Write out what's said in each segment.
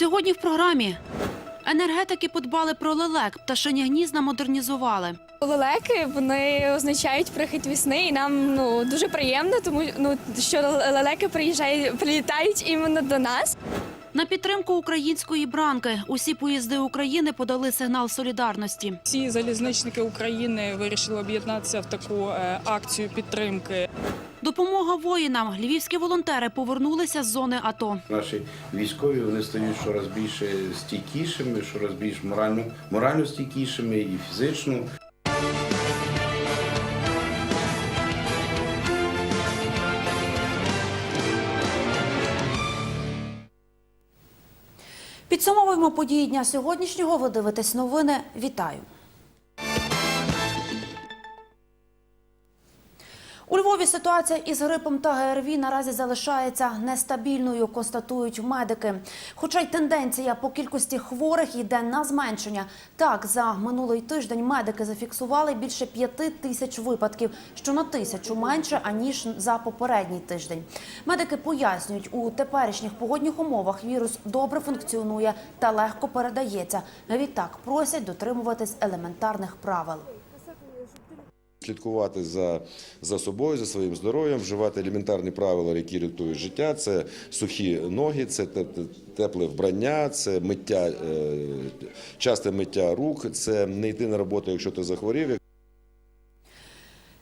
Сьогодні в програмі енергетики подбали про лелек, пташині гнізна модернізували. Лелеки вони означають прихід весни, і нам ну дуже приємно, тому ну що лелеки приїжджають, прилітають іменно до нас. На підтримку української бранки усі поїзди України подали сигнал солідарності. Всі залізничники України вирішили об'єднатися в таку е, акцію підтримки. Допомога воїнам. Львівські волонтери повернулися з зони АТО. Наші військові вони стають щораз більше стійкішими, щораз більш морально, морально стійкішими і фізично. Підсумовуємо події дня сьогоднішнього. Ви дивитесь новини. Вітаю. Львові ситуація із грипом та ГРВІ наразі залишається нестабільною, констатують медики. Хоча й тенденція по кількості хворих йде на зменшення. Так, за минулий тиждень медики зафіксували більше п'яти тисяч випадків, що на тисячу менше аніж за попередній тиждень. Медики пояснюють, у теперішніх погодних умовах вірус добре функціонує та легко передається. Відтак просять дотримуватись елементарних правил. Слідкувати за, за собою, за своїм здоров'ям, вживати елементарні правила, які рятують життя. Це сухі ноги, це те- те- тепле вбрання, це миття, е, часте миття рук, це не йти на роботу, якщо ти захворів.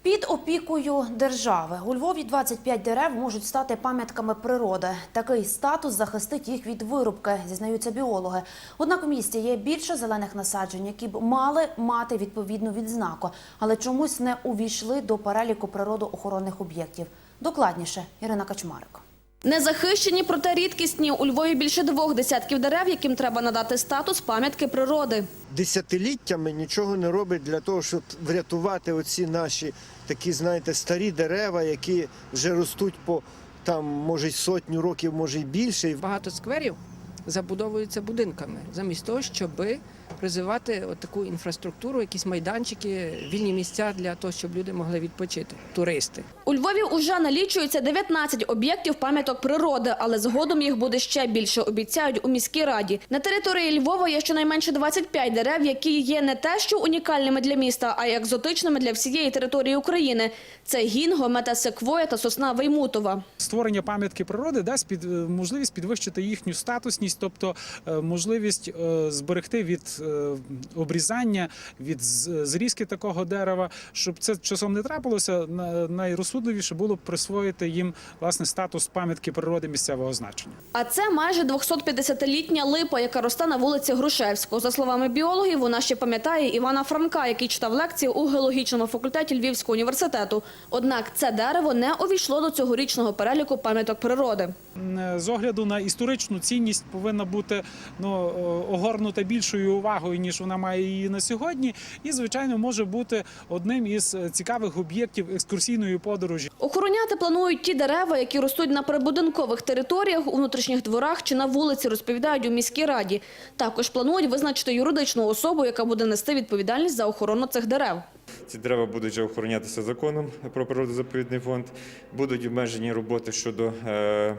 Під опікою держави у Львові 25 дерев можуть стати пам'ятками природи. Такий статус захистить їх від вирубки, зізнаються біологи. Однак у місті є більше зелених насаджень, які б мали мати відповідну відзнаку, але чомусь не увійшли до переліку природоохоронних об'єктів. Докладніше Ірина Качмарик. Незахищені, проте рідкісні. У Львові більше двох десятків дерев, яким треба надати статус пам'ятки природи. десятиліттями нічого не робить для того, щоб врятувати оці наші такі, знаєте, старі дерева, які вже ростуть по там, може, й сотню років, може й більше. Багато скверів забудовуються будинками, замість того, щоб розвивати от таку інфраструктуру, якісь майданчики, вільні місця для того, щоб люди могли відпочити, туристи. У Львові уже налічується 19 об'єктів пам'яток природи, але згодом їх буде ще більше, обіцяють у міській раді. На території Львова є щонайменше 25 дерев, які є не те, що унікальними для міста, а й екзотичними для всієї території України. Це гінго, метасеквоя та сосна Веймутова. Створення пам'ятки природи дасть під е, можливість підвищити їхню статусність, тобто е, можливість е, зберегти від е, обрізання, від зрізки такого дерева, щоб це часом не трапилося. Найрозсудливіше було б присвоїти їм власне статус пам'ятки природи місцевого значення. А це майже 250-літня липа, яка росте на вулиці Грушевського. За словами біологів, вона ще пам'ятає Івана Франка, який читав лекції у геологічному факультеті Львівського університету. Однак це дерево не увійшло до цьогорічного переліку пам'яток природи. М, З огляду на історичну цінність повинна бути ну, огорнута більшою увагою, ніж вона має її на сьогодні. І, звичайно, може бути одним із е, цікавих об'єктів екскурсійної подорожі. Охороняти планують ті дерева, які ростуть на прибудинкових територіях, у внутрішніх дворах чи на вулиці, розповідають у міській раді. Також планують визначити юридичну особу, яка буде нести відповідальність за охорону цих дерев. Ці дерева будуть вже охоронятися законом про природозаповідний фонд. Будуть обмежені роботи щодо е,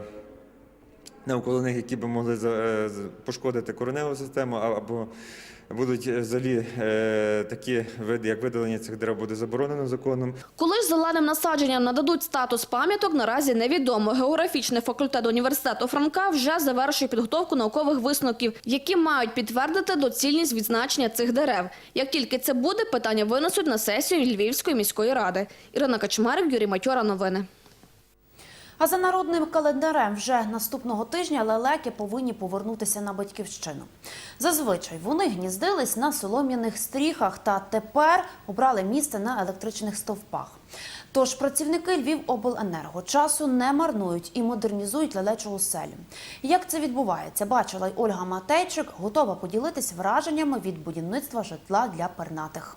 навколо них, які би могли е, пошкодити кореневу систему, або будуть е, взагалі е, такі види, як видалення цих дерев, буде заборонено законом. Коли ж зеленим насадженням нададуть статус пам'яток, наразі невідомо. Географічний факультет університету Франка вже завершує підготовку наукових висновків, які мають підтвердити доцільність відзначення цих дерев. Як тільки це буде, питання винесуть на сесію Львівської міської ради. Ірина Качмарик, Юрій Матьора. Новини. А за народним календарем вже наступного тижня лелеки повинні повернутися на батьківщину. Зазвичай вони гніздились на солом'яних стріхах та тепер обрали місце на електричних стовпах. Тож працівники Львівобленерго часу не марнують і модернізують лелечу оселю. Як це відбувається, бачила й Ольга Матейчик, готова поділитись враженнями від будівництва житла для пернатих.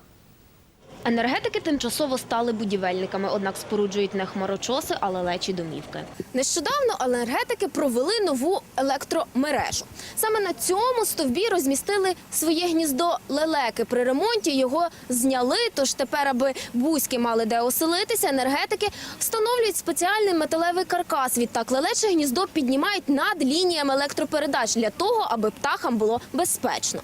Енергетики тимчасово стали будівельниками, однак споруджують не хмарочоси, а лелечі домівки. Нещодавно енергетики провели нову електромережу. Саме на цьому стовбі розмістили своє гніздо лелеки. При ремонті його зняли. Тож тепер, аби бузьки мали де оселитися, енергетики встановлюють спеціальний металевий каркас. Відтак лелече гніздо піднімають над лініями електропередач для того, аби птахам було безпечно.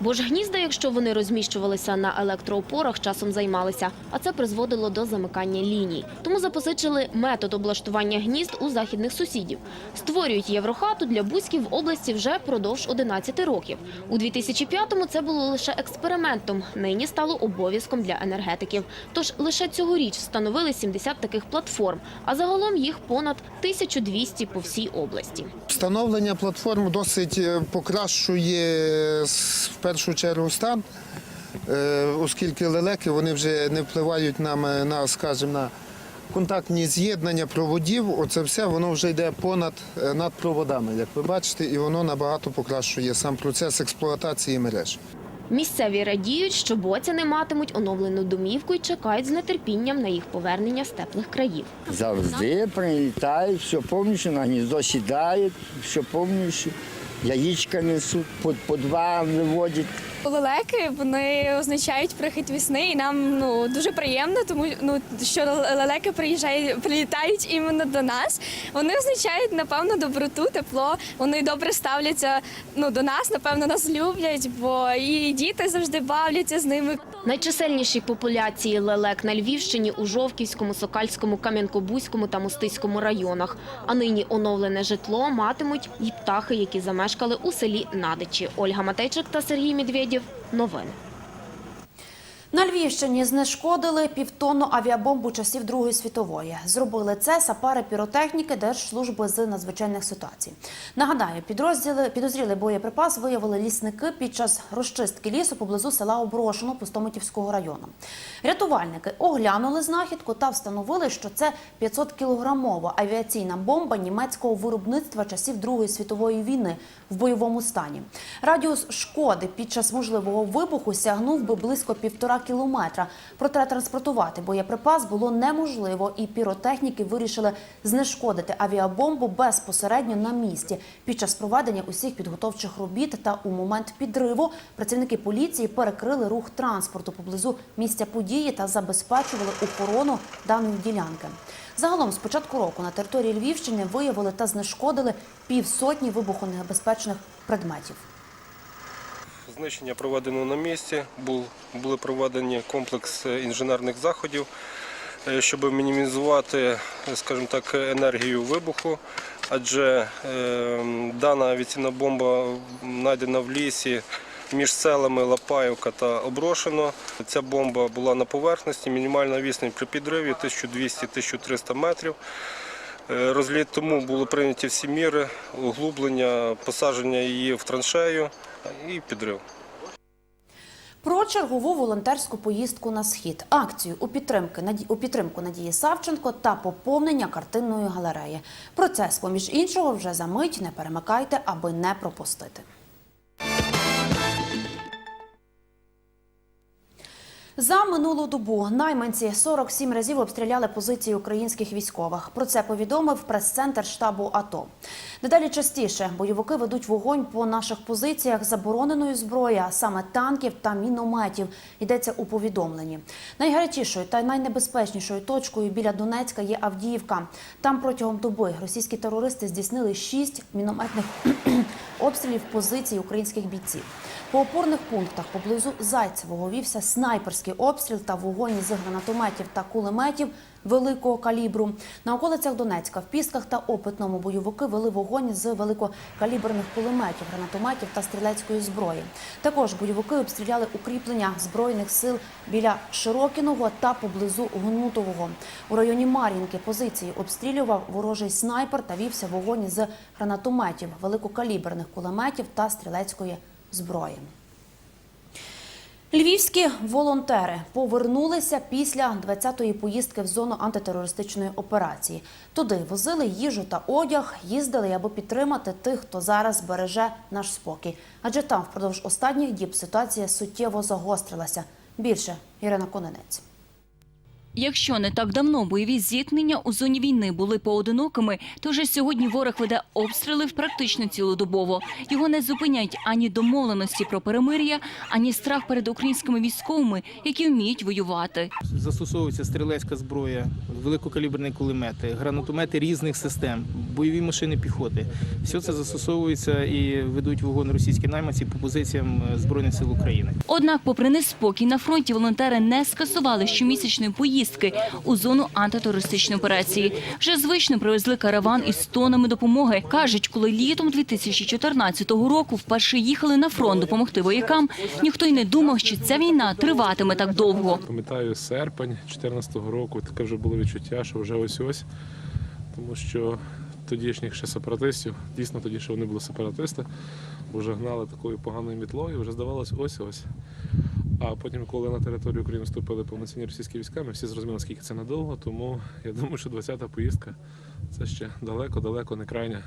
Бо ж гнізда, якщо вони розміщувалися на електроопорах, часом займалися, а це призводило до замикання ліній. Тому запозичили метод облаштування гнізд у західних сусідів. Створюють єврохату для бузьків в області вже продовж 11 років. У 2005-му це було лише експериментом. Нині стало обов'язком для енергетиків. Тож лише цьогоріч встановили 70 таких платформ, а загалом їх понад 1200 по всій області. Встановлення платформ досить е, покращує першу чергу стан, е, оскільки лелеки вони вже не впливають нам е, на, скажімо, на контактні з'єднання проводів. Оце все воно вже йде понад е, над проводами, як ви бачите, і воно набагато покращує сам процес експлуатації мереж. Місцеві радіють, що боцяни матимуть оновлену домівку і чекають з нетерпінням на їх повернення з теплих країв. Завжди прилітають, все повністю на гніздо сідають, все повністю. Яєчка несуть, по, по два виводять. Лелеки вони означають прихід весни, і нам ну дуже приємно, тому ну що лелеки приїжджають, прилітають іменно до нас. Вони означають напевно доброту, тепло. Вони добре ставляться ну до нас. Напевно, нас люблять, бо і діти завжди бавляться з ними. Найчисельніші популяції лелек на Львівщині у Жовківському, Сокальському, Кам'янко-Бузькому та Мостиському районах. А нині оновлене житло матимуть і птахи, які замешкали у селі Надичі. Ольга Матейчик та Сергій Медведєв. Новини. На Львівщині знешкодили півтонну авіабомбу часів Другої світової. Зробили це сапари піротехніки Держслужби з надзвичайних ситуацій. Нагадаю, підрозділи підозрілий боєприпас виявили лісники під час розчистки лісу поблизу села Оброшено Пустомитівського району. Рятувальники оглянули знахідку та встановили, що це 500-кілограмова авіаційна бомба німецького виробництва часів Другої світової війни в бойовому стані. Радіус шкоди під час можливого вибуху сягнув би близько півтора кілометра. Проте транспортувати боєприпас було неможливо, і піротехніки вирішили знешкодити авіабомбу безпосередньо на місці. Під час проведення усіх підготовчих робіт та у момент підриву працівники поліції перекрили рух транспорту поблизу місця події та забезпечували охорону даної ділянки. Загалом з початку року на території Львівщини виявили та знешкодили півсотні вибухонебезпечних предметів. Знищення проведено на місці. Були проведені комплекс е, інженерних заходів, е, щоб мінімізувати, е, скажімо так, енергію вибуху. Адже е, дана авіаційна бомба знайдена в лісі між селами Лапаївка та Оброшено. Ця бомба була на поверхності, мінімальна відстань при підриві 1200-1300 метрів. Е, Розліт тому були прийняті всі міри, углублення, посадження її в траншею і підрив. Про чергову волонтерську поїздку на схід, акцію у підтримки у підтримку Надії Савченко та поповнення картинної галереї. Процес, поміж іншого, вже за мить не перемикайте, аби не пропустити. За минулу добу найманці 47 разів обстріляли позиції українських військових. Про це повідомив прес-центр штабу АТО. Дедалі частіше бойовики ведуть вогонь по наших позиціях забороненої зброї, а саме танків та мінометів. Йдеться у повідомленні. Найгарячішою та найнебезпечнішою точкою біля Донецька є Авдіївка. Там протягом доби російські терористи здійснили шість мінометних обстрілів позицій українських бійців. По опорних пунктах поблизу Зайцевого вівся снайперський обстріл та вогонь з гранатометів та кулеметів великого калібру. На околицях Донецька в Пісках та Опитному бойовики вели вогонь з великокаліберних кулеметів, гранатометів та стрілецької зброї. Також бойовики обстріляли укріплення збройних сил біля Широкіного та поблизу Гнутового. У районі Мар'їнки позиції обстрілював ворожий снайпер та вівся вогонь з гранатометів, великокаліберних кулеметів та стрілецької зброї. Львівські волонтери повернулися після 20-ї поїздки в зону антитерористичної операції. Туди возили їжу та одяг, їздили, аби підтримати тих, хто зараз береже наш спокій. Адже там впродовж останніх діб ситуація суттєво загострилася. Більше Ірина Кононець. Якщо не так давно бойові зіткнення у зоні війни були поодинокими, то вже сьогодні ворог веде обстріли в практично цілодобово. Його не зупинять ані домовленості про перемир'я, ані страх перед українськими військовими, які вміють воювати. Застосовується стрілецька зброя, великокаліберні кулемети, гранатомети різних систем, бойові машини піхоти. Все це застосовується і ведуть вогонь російські найманці по позиціям Збройних сил України. Однак, попри неспокій на фронті, волонтери не скасували щомісячної поїздки у зону антитерористичної операції. Вже звично привезли караван із тонами допомоги. кажуть, коли літом 2014 року вперше їхали на фронт допомогти воякам, ніхто й не думав, що ця війна триватиме так довго. Пам'ятаю серпень 2014 року, таке вже було відчуття, що вже ось ось, тому що тодішніх ще сепаратистів, дійсно тоді, що вони були сепаратисти, вже гнали такою поганою мітлою, вже здавалось ось ось. А потім, коли на територію України вступили повноцінні російські війська, ми всі зрозуміли, наскільки це надовго, тому я думаю, що 20-та поїздка це ще далеко-далеко не крайня.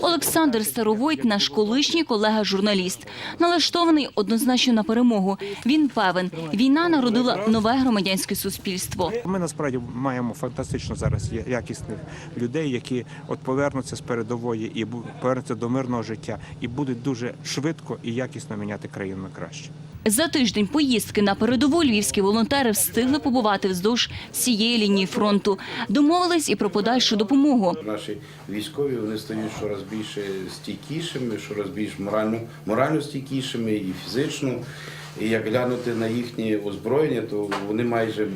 Олександр Старовойт – наш колишній колега-журналіст. Налаштований однозначно на перемогу. Він певен, війна народила нове громадянське суспільство. Ми насправді маємо фантастично зараз якісних людей, які от повернуться з передової і бу- повернуться до мирного життя, і будуть дуже швидко і якісно міняти країну на краще. За тиждень поїздки на передову львівські волонтери встигли побувати вздовж всієї лінії фронту. Домовились і про подальшу допомогу. Наші військові вони стають щораз більше стійкішими, щораз більш морально, морально стійкішими і фізично. І як глянути на їхнє озброєння, то вони майже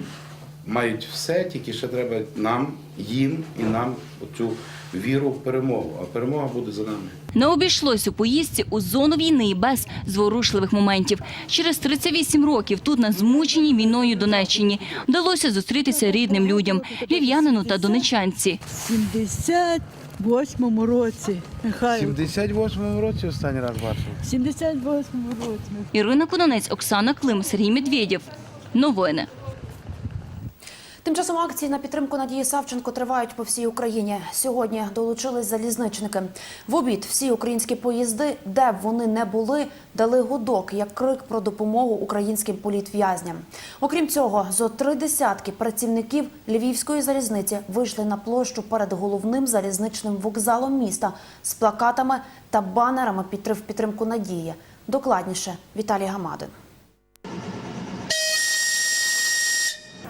мають все, тільки ще треба нам, їм і нам цю віру в перемогу. А перемога буде за нами. Не обійшлось у поїздці у зону війни без зворушливих моментів. Через 38 років тут на змученій війною Донеччині вдалося зустрітися рідним людям – львів'янину та донечанці. 78-му році. Нехай. 78-му році останній раз бачив. 78-му році. Ірина Кононець, Оксана Клим, Сергій Медведєв. Новини. Тим часом акції на підтримку Надії Савченко тривають по всій Україні. Сьогодні долучились залізничники. В обід всі українські поїзди, де б вони не були, дали гудок як крик про допомогу українським політв'язням. Окрім цього, зо три десятки працівників Львівської залізниці вийшли на площу перед головним залізничним вокзалом міста з плакатами та банерами підтрив підтримку Надії. Докладніше Віталій Гамадин.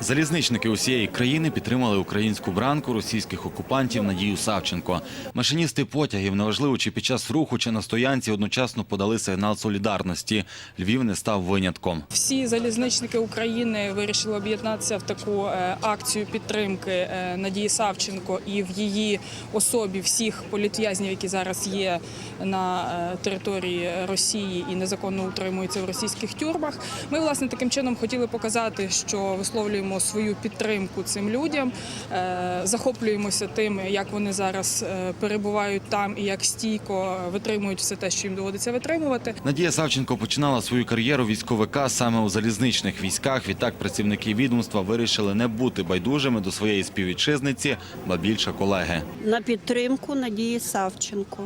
Залізничники усієї країни підтримали українську бранку російських окупантів Надію Савченко. Машиністи потягів, неважливо чи під час руху, чи на стоянці, одночасно подали сигнал солідарності. Львів не став винятком. Всі залізничники України вирішили об'єднатися в таку е, акцію підтримки е, Надії Савченко і в її особі всіх політв'язнів, які зараз є на е, території Росії і незаконно утримуються в російських тюрмах. Ми власне таким чином хотіли показати, що висловлюємо свою підтримку цим людям, е, захоплюємося тим, як вони зараз е, перебувають там і як стійко витримують все те, що їм доводиться витримувати. Надія Савченко починала свою кар'єру військовика саме у залізничних військах. Відтак працівники відомства вирішили не бути байдужими до своєї співвітчизниці, ба більше колеги. На підтримку Надії Савченко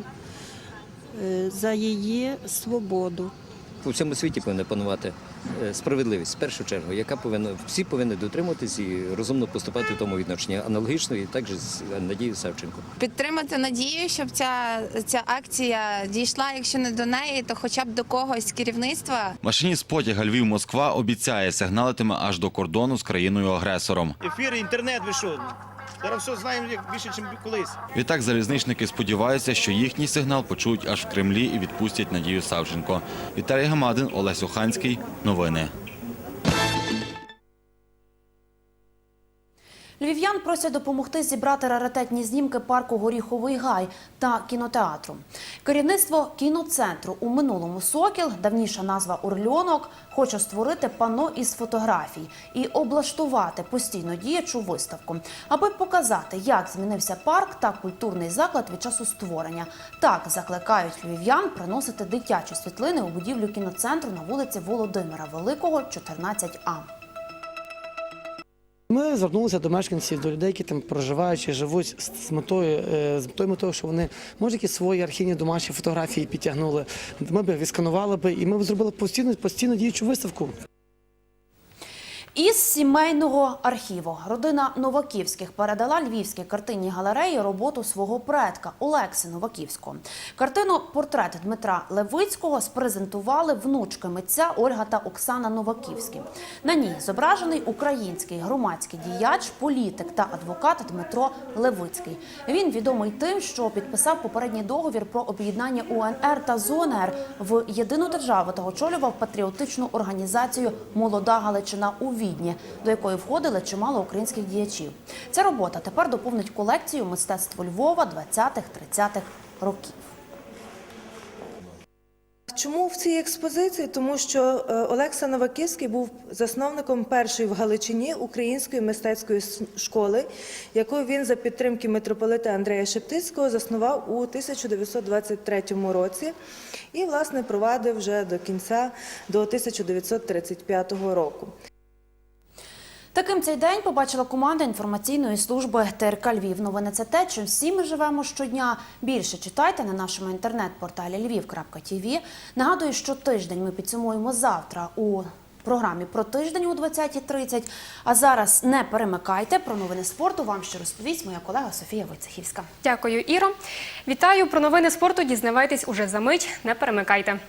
е, за її свободу. У всьому світі повинна панувати е, справедливість в першу чергу, яка повинна всі повинні дотримуватись і розумно поступати в тому відношенні. Аналогічно і також з Надією Савченко. Підтримати надію, щоб ця, ця акція дійшла, якщо не до неї, то хоча б до когось з керівництва. Машиніст потяга Львів-Москва обіцяє сигналитиме аж до кордону з країною-агресором. Ефір, інтернет, ви що? Зараз все знаємо більше, ніж колись. Відтак залізничники сподіваються, що їхній сигнал почують аж в Кремлі і відпустять Надію Савченко. Віталій Гамадин, Олесь Оханський. Новини. Львів'ян просять допомогти зібрати раритетні знімки парку Горіховий Гай та кінотеатру. Керівництво кіноцентру у минулому Сокіл, давніша назва Орльонок, хоче створити пано із фотографій і облаштувати постійно діячу виставку, аби показати, як змінився парк та культурний заклад від часу створення. Так закликають львів'ян приносити дитячі світлини у будівлю кіноцентру на вулиці Володимира Великого, 14А. Ми звернулися до мешканців, до людей, які там проживають чи живуть з з метою, е, метою, що вони може якісь свої архівні домашні фотографії підтягнули. Ми б відсканували би, і ми б зробили постійно постійно діючу виставку. Із сімейного архіву родина Новаківських передала львівській картинній галереї роботу свого предка Олекси Новаківського. Картину портрет Дмитра Левицького спрезентували внучки митця Ольга та Оксана Новаківські. На ній зображений український громадський діяч, політик та адвокат Дмитро Левицький. Він відомий тим, що підписав попередній договір про об'єднання УНР та ЗУНР в єдину державу та очолював патріотичну організацію Молода Галичина у Відні, до якої входили чимало українських діячів. Ця робота тепер доповнить колекцію мистецтво Львова 20-30-х років. Чому в цій експозиції? Тому що е, Олекса Новаківський був засновником першої в Галичині української мистецької школи, яку він за підтримки митрополита Андрея Шептицького заснував у 1923 році і, власне, провадив вже до кінця до 1935 року. Таким цей день побачила команда інформаційної служби ТРК Львів. Новини це те, чим всі ми живемо щодня. Більше читайте на нашому інтернет-порталі lviv.tv. Нагадую, що тиждень ми підсумуємо завтра у програмі про тиждень о 20.30. А зараз не перемикайте. Про новини спорту вам ще розповість моя колега Софія Войцехівська. Дякую, Іро. Вітаю про новини спорту. Дізнавайтесь уже за мить. Не перемикайте.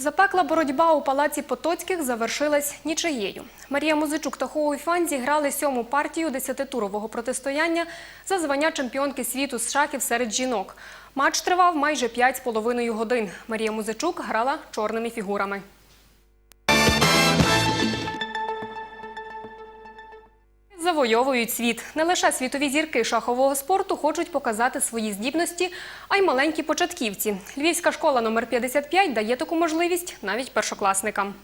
Запекла боротьба у палаці Потоцьких завершилась нічиєю. Марія Музичук та Хоу Фан зіграли сьому партію десятитурового протистояння за звання чемпіонки світу з шахів серед жінок. Матч тривав майже 5,5 годин. Марія Музичук грала чорними фігурами. Завойовують світ. Не лише світові зірки шахового спорту хочуть показати свої здібності, а й маленькі початківці. Львівська школа номер 55 дає таку можливість навіть першокласникам.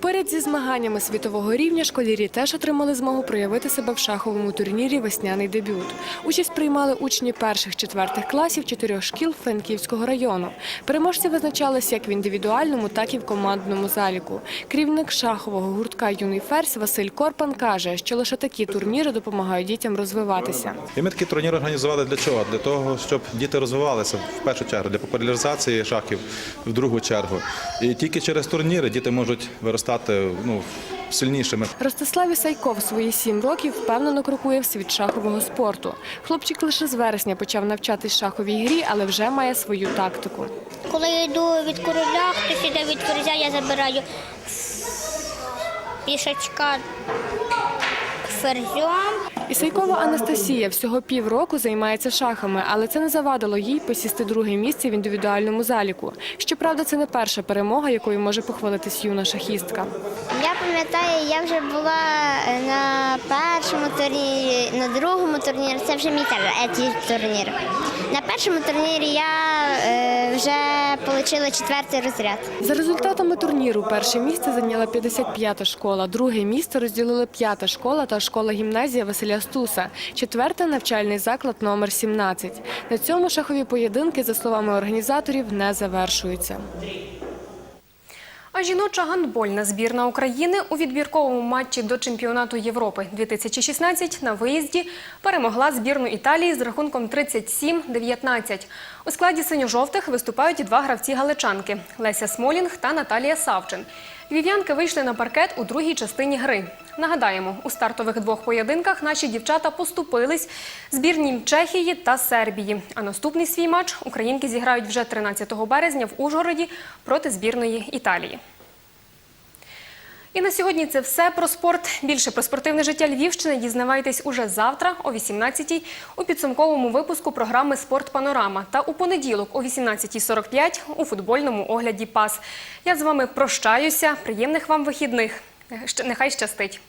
Поряд зі змаганнями світового рівня школярі теж отримали змогу проявити себе в шаховому турнірі Весняний дебют. Участь приймали учні перших четвертих класів чотирьох шкіл Франківського району. Переможці визначалися як в індивідуальному, так і в командному заліку. Керівник шахового гуртка Юний ферзь Василь Корпан каже, що лише такі турніри допомагають дітям розвиватися. І ми такі турніри організували для чого? Для того, щоб діти розвивалися в першу чергу, для популяризації шахів в другу чергу. І тільки через турніри діти можуть виростати ну, сильнішими. Ростислав Ісайков свої сім років впевнено крокує в світ шахового спорту. Хлопчик лише з вересня почав навчатись шаховій грі, але вже має свою тактику. Коли я йду від короля, хтось іде від корзя, я забираю пішачка ферзем. Ісайкова Анастасія всього півроку займається шахами, але це не завадило їй посісти друге місце в індивідуальному заліку. Щоправда, це не перша перемога, якою може похвалитись юна шахістка. Я пам'ятаю, я вже була на першому турнірі, на другому турнірі. Це вже мій третій турнір. На першому турнірі я е, вже отримала четвертий розряд. За результатами турніру перше місце зайняла 55-та школа, друге місце розділили п'ята школа та школа-гімназія Василя Стуса, четверте навчальний заклад номер 17. На цьому шахові поєдинки, за словами організаторів, не завершуються. А жіноча гандбольна збірна України у відбірковому матчі до чемпіонату Європи 2016 на виїзді перемогла збірну Італії з рахунком 37-19. У складі синьо-жовтих виступають два гравці галичанки Леся Смолінг та Наталія Савчин. Львів'янки вийшли на паркет у другій частині гри. Нагадаємо, у стартових двох поєдинках наші дівчата поступились збірні Чехії та Сербії. А наступний свій матч українки зіграють вже 13 березня в Ужгороді проти збірної Італії. І на сьогодні це все про спорт. Більше про спортивне життя Львівщини дізнавайтесь уже завтра о 18-й у підсумковому випуску програми Спорт Панорама та у понеділок о 18.45 у футбольному огляді ПАС. Я з вами прощаюся. Приємних вам вихідних. Нехай щастить.